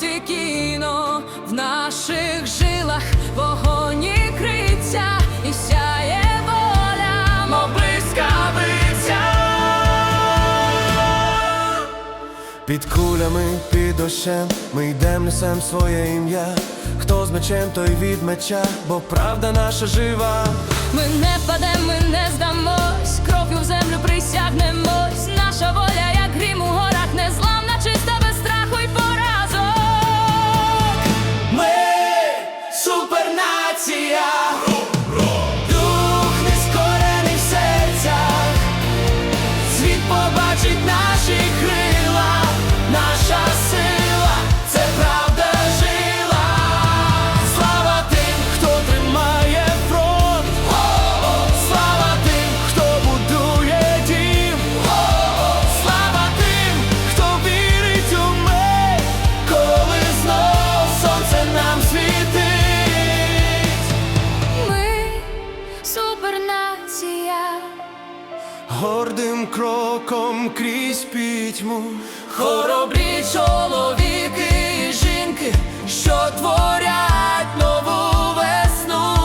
Кожен день, як фронт і кіно, в наших жилах вогонь і криця, і сяє воля, мов блискавиця. Під кулями, під дощем, ми йдем, несем своє ім'я. Хто з мечем, той від меча, бо правда наша жива. Ми не впадем, ми не здамось, Гордим кроком крізь пітьму, Хоробрі чоловіки і жінки, що творять нову весну.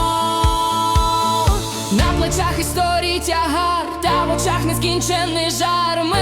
На плечах історії тягар, та в очах нескінчений жар. Ми